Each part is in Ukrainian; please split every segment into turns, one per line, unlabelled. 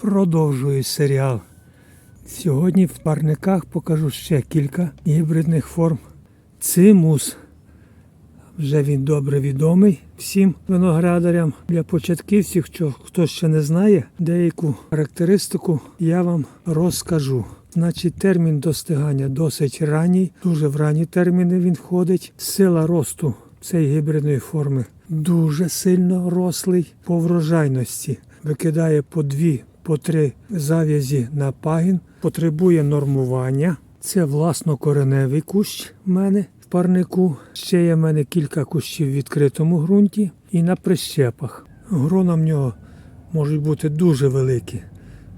Продовжую серіал. Сьогодні в парниках покажу ще кілька гібридних форм. Цимус. Вже він добре відомий всім виноградарям. Для початківців, хто ще не знає, деяку характеристику я вам розкажу. Значить, термін достигання досить ранній, дуже в ранні терміни він входить. Сила росту цієї гібридної форми дуже сильно рослий по врожайності. Викидає по дві, по три зав'язі на пагін, потребує нормування. Це власнокореневий кущ в мене в парнику. Ще є в мене кілька кущів в відкритому ґрунті і на прищепах. Грона в нього можуть бути дуже великі,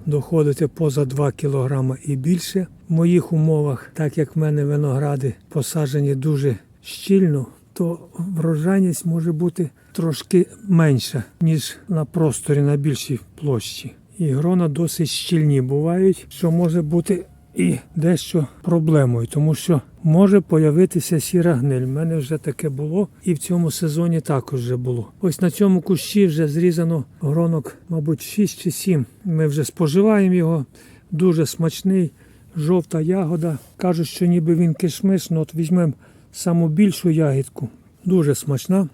доходити поза 2 кг і більше. В моїх умовах, так як в мене виногради посаджені дуже щільно, то врожайність може бути трошки менша, ніж на просторі на більшій площі. І грона досить щільні бувають, що може бути і дещо проблемою, тому що може появитися сіра гниль. У мене вже таке було, і в цьому сезоні також вже було. Ось на цьому кущі вже зрізано гронок, мабуть, 6 чи 7. Ми вже споживаємо його. Дуже смачний, жовта ягода. Кажуть, що ніби він кишмиш, ну от візьмемо саму більшу ягідку. Дуже смачна.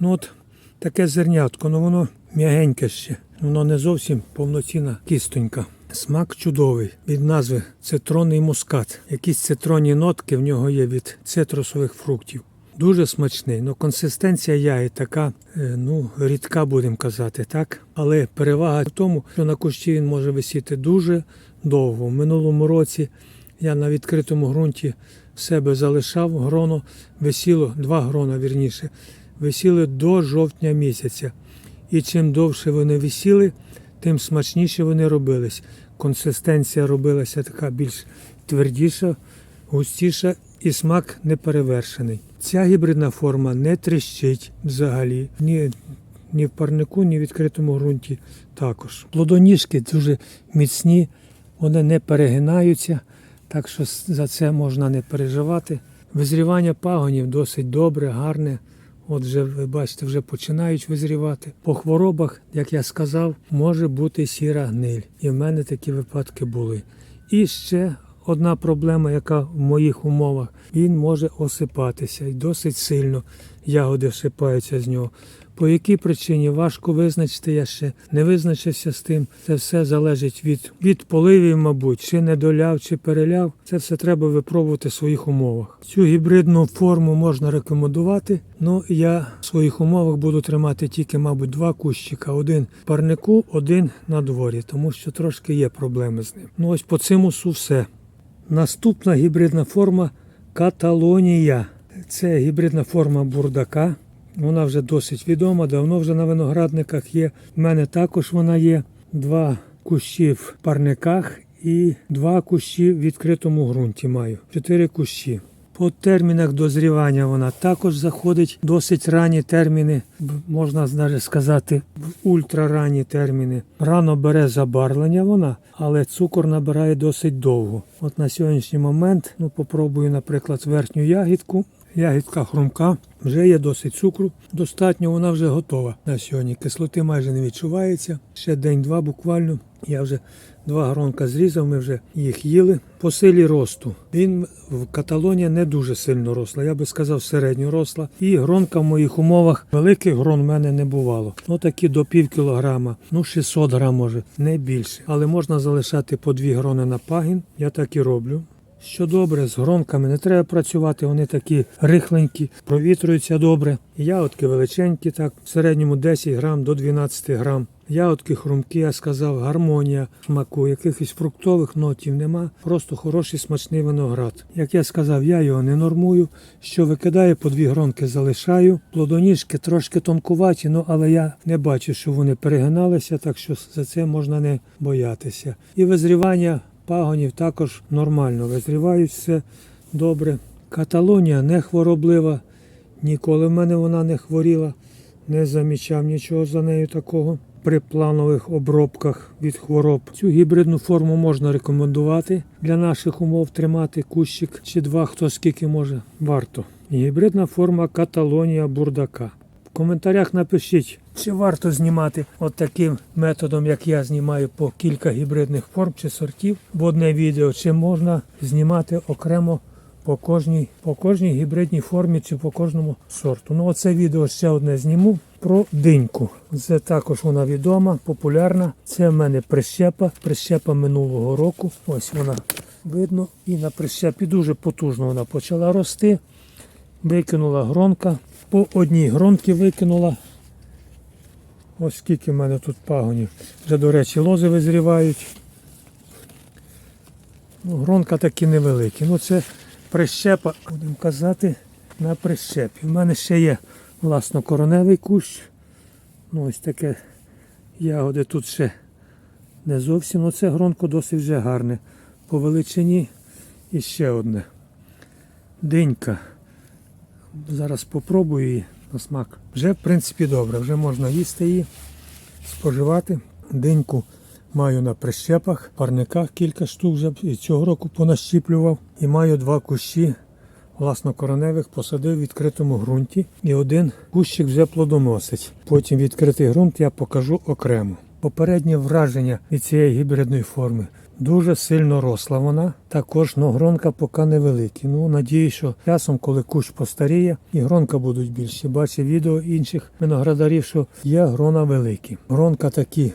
Ну от таке зернятко, ну воно м'ягеньке ще. Воно не зовсім повноцінна кістонька. Смак чудовий від назви цитронний мускат. Якісь цитронні нотки в нього є від цитрусових фруктів. Дуже смачний. Ну, консистенція ягід така, е, ну, рідка, будемо казати, так. Але перевага в тому, що на кущі він може висіти дуже довго. В минулому році я на відкритому ґрунті в себе залишав гроно, висіло, два грона вірніше, висіли до жовтня місяця. І чим довше вони висіли, тим смачніше вони робились. Консистенція робилася така більш твердіша, густіша і смак неперевершений. Ця гібридна форма не тріщить взагалі. Ні, ні в парнику, ні в відкритому ґрунті також. Плодоніжки дуже міцні, вони не перегинаються, так що за це можна не переживати. Визрівання пагонів досить добре, гарне. От вже ви бачите, вже починають визрівати. По хворобах, як я сказав, може бути сіра гниль. І в мене такі випадки були. І ще одна проблема, яка в моїх умовах, він може осипатися і досить сильно ягоди всипаються з нього. По якій причині важко визначити, я ще не визначився з тим. Це все залежить від, від поливів, мабуть, чи недоляв, чи переляв. Це все треба випробувати в своїх умовах. Цю гібридну форму можна рекомендувати. Ну я в своїх умовах буду тримати тільки, мабуть, два кущика: один в парнику, один на дворі, тому що трошки є проблеми з ним. Ну ось по цимусу все. Наступна гібридна форма Каталонія. Це гібридна форма бурдака. Вона вже досить відома, давно вже на виноградниках є. У мене також вона є. Два кущі в парниках і два кущі в відкритому ґрунті маю. Чотири кущі. По термінах дозрівання вона також заходить досить ранні терміни, можна навіть сказати, ультраранні терміни. Рано бере забарвлення вона, але цукор набирає досить довго. От на сьогоднішній момент, ну попробую, наприклад, верхню ягідку. Ягідка хрумка, вже є досить цукру. Достатньо, вона вже готова на сьогодні. Кислоти майже не відчувається. Ще день-два буквально. Я вже два гронка зрізав, ми вже їх їли. По силі росту. Він в Каталонії не дуже сильно росла. Я би сказав, середньо росла. І гронка в моїх умовах великих грон в мене не бувало. Ну такі до пів кілограма, ну 600 грам може, не більше. Але можна залишати по дві грони на пагін. Я так і роблю. Що добре, з гронками не треба працювати, вони такі рихленькі, провітрюються добре. Ягодки величенькі, так, в середньому 10 грам до 12 грам. Ягодки хрумкі, я сказав, гармонія смаку, якихось фруктових нотів нема. Просто хороший смачний виноград. Як я сказав, я його не нормую. Що викидаю, по дві гронки залишаю. Плодоніжки трошки тонкуваті, ну але я не бачу, що вони перегиналися, так що за це можна не боятися. І визрівання пагонів також нормально. Визрівають все добре. Каталонія не хвороблива. Ніколи в мене вона не хворіла, не замічав нічого за нею такого. При планових обробках від хвороб цю гібридну форму можна рекомендувати для наших умов тримати кущик чи два, хто скільки може, варто. Гібридна форма Каталонія бурдака. В коментарях напишіть, чи варто знімати от таким методом, як я знімаю по кілька гібридних форм чи сортів в одне відео, чи можна знімати окремо по кожній, по кожній гібридній формі чи по кожному сорту. Ну, оце відео ще одне зніму про диньку. Це також вона відома, популярна. Це в мене прищепа, прищепа минулого року. Ось вона видно. І на прищепі дуже потужно вона почала рости. Викинула гронка. По одній гронці викинула. Ось скільки в мене тут пагонів. Вже, до речі, лози визрівають. Ну, гронка такі невеликі. Ну це прищепа, будемо казати, на прищепі. У мене ще є власно короневий кущ. Ну, ось таке ягоди тут ще не зовсім. Ну це гронко досить вже гарне. По величині і ще одне. Динька. Зараз попробую її на смак. Вже в принципі добре, вже можна їсти її, споживати. Диньку маю на прищепах, парниках кілька штук вже і цього року понащіплював. І маю два кущі власнокороневих посадив в відкритому ґрунті. І один кущик вже плодоносить. Потім відкритий ґрунт я покажу окремо. Попереднє враження від цієї гібридної форми. Дуже сильно росла вона. Також ну, гронка поки невеликі. Ну, надію, що часом, коли кущ постаріє, і гронка будуть більші. Бачив відео інших виноградарів, що є грона великі. Гронка такі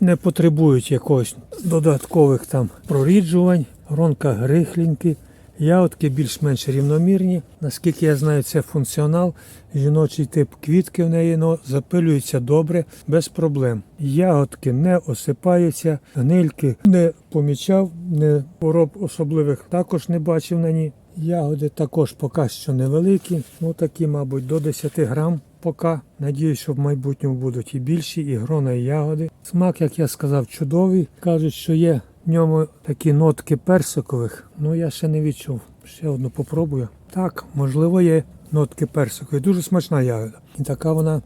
не потребують якогось додаткових там проріджувань. Гронка грихленькі, ягодки більш-менш рівномірні. Наскільки я знаю, це функціонал. Жіночий тип квітки в неї ну, запилюється добре, без проблем. Ягодки не осипаються, гнильки не помічав, не пороб особливих також не бачив на ній. Ягоди також поки що невеликі, ну такі, мабуть, до 10 грам поки. Надіюсь, що в майбутньому будуть і більші, і грона, і ягоди. Смак, як я сказав, чудовий. Кажуть, що є в ньому такі нотки персикових, ну я ще не відчув. Ще одну попробую. Так, можливо, є нотки персикові. Дуже смачна ягода. І така вона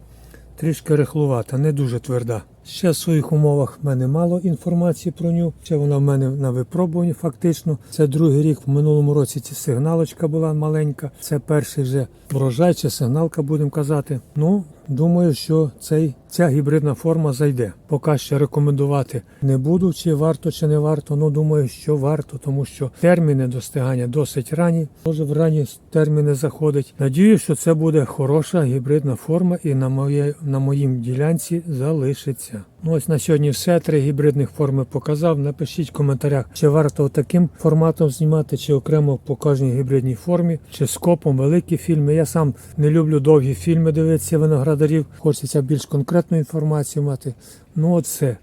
трішки рихлувата, не дуже тверда. Ще в своїх умовах в мене мало інформації про ню. Ще вона в мене на випробуванні фактично. Це другий рік. В минулому році ця сигналочка була маленька. Це перший вже врожай чи сигналка, будемо казати. Ну, думаю, що цей, ця гібридна форма зайде. Поки ще рекомендувати не буду, чи варто, чи не варто. Ну, думаю, що варто, тому що терміни достигання досить ранні. Може в ранні терміни заходить. Надію, що це буде хороша гібридна форма і на моє, на моїм ділянці залишиться. Ну ось на сьогодні все. Три гібридних форми показав. Напишіть в коментарях, чи варто таким форматом знімати, чи окремо по кожній гібридній формі, чи скопом великі фільми. Я сам не люблю довгі фільми дивитися виноградарів. Хочеться більш конкретну інформацію мати. Ну все.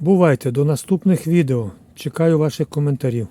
Бувайте до наступних відео. Чекаю ваших коментарів.